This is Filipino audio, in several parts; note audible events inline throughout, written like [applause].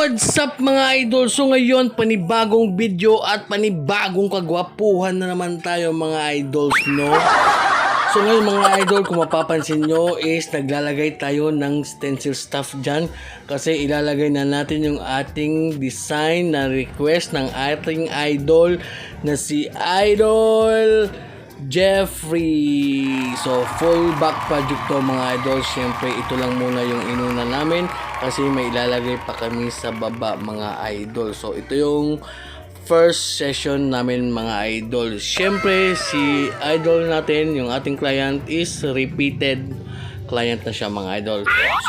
what's up mga idol? So ngayon, panibagong video at panibagong kagwapuhan na naman tayo mga idols, no? So ngayon mga idol, kung mapapansin nyo is naglalagay tayo ng stencil stuff dyan kasi ilalagay na natin yung ating design na request ng ating idol na si Idol Jeffrey. So, full back project to mga idol. Siyempre, ito lang muna yung inuna namin kasi may ilalagay pa kami sa baba mga idol. So, ito yung first session namin mga idol. Siyempre, si idol natin, yung ating client is repeated client na siya mga idol.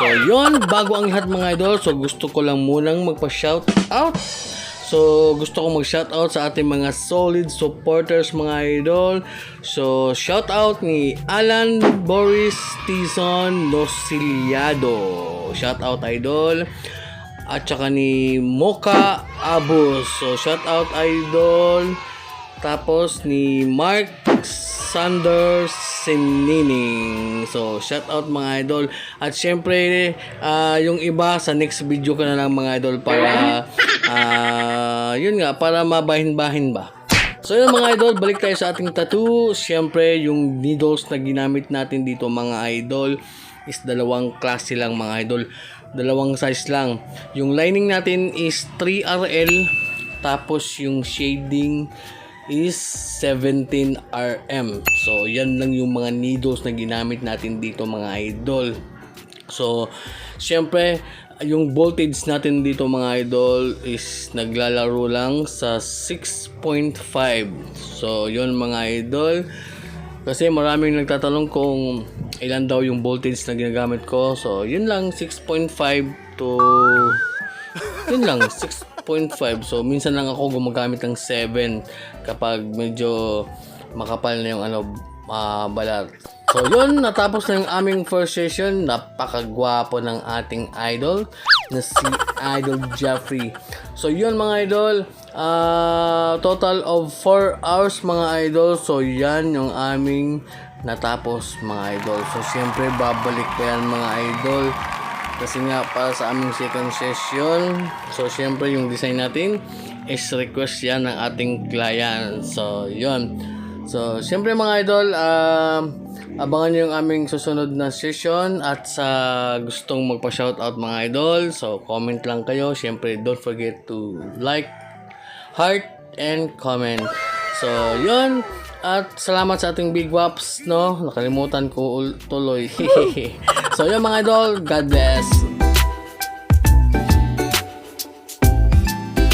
So, yon bago ang lahat mga idol. So, gusto ko lang munang magpa-shout out So, gusto kong mag-shoutout sa ating mga solid supporters mga idol. So, shoutout ni Alan Boris Tison Nosiliado. Shoutout idol. At saka ni Mocha Abus. So, shoutout idol. Tapos ni Mark Sanders Sinining. So, shout out mga idol. At syempre, ah, yung iba sa next video ko na lang mga idol para ah, yun nga, para mabahin-bahin ba. So yun mga idol, balik tayo sa ating tattoo. Syempre, yung needles na ginamit natin dito mga idol is dalawang klase lang mga idol. Dalawang size lang. Yung lining natin is 3RL tapos yung shading is 17 RM. So, yan lang yung mga needles na ginamit natin dito mga idol. So, syempre, yung voltage natin dito mga idol is naglalaro lang sa 6.5. So, yun mga idol. Kasi maraming nagtatanong kung ilan daw yung voltage na ginagamit ko. So, yun lang 6.5 to yun lang 6.5 so minsan lang ako gumagamit ng 7 kapag medyo makapal na yung ano ah, balat so yun natapos na yung aming first session. Napakagwapo ng ating idol na si Idol Jeffrey so yun mga idol. Ah, total of 4 hours mga idol. So yan yung aming natapos mga idol. So syempre babalik pa yan mga idol. Kasi nga para sa aming second session so syempre yung design natin is request yan ng ating client. So yun. So syempre mga idol um, abangan nyo yung aming susunod na session at sa gustong magpa shoutout mga idol. So comment lang kayo. Syempre don't forget to like heart and comment. So yun. At salamat sa ating big waps no? Nakalimutan ko ul- tuloy. [laughs] So yun mga idol. God bless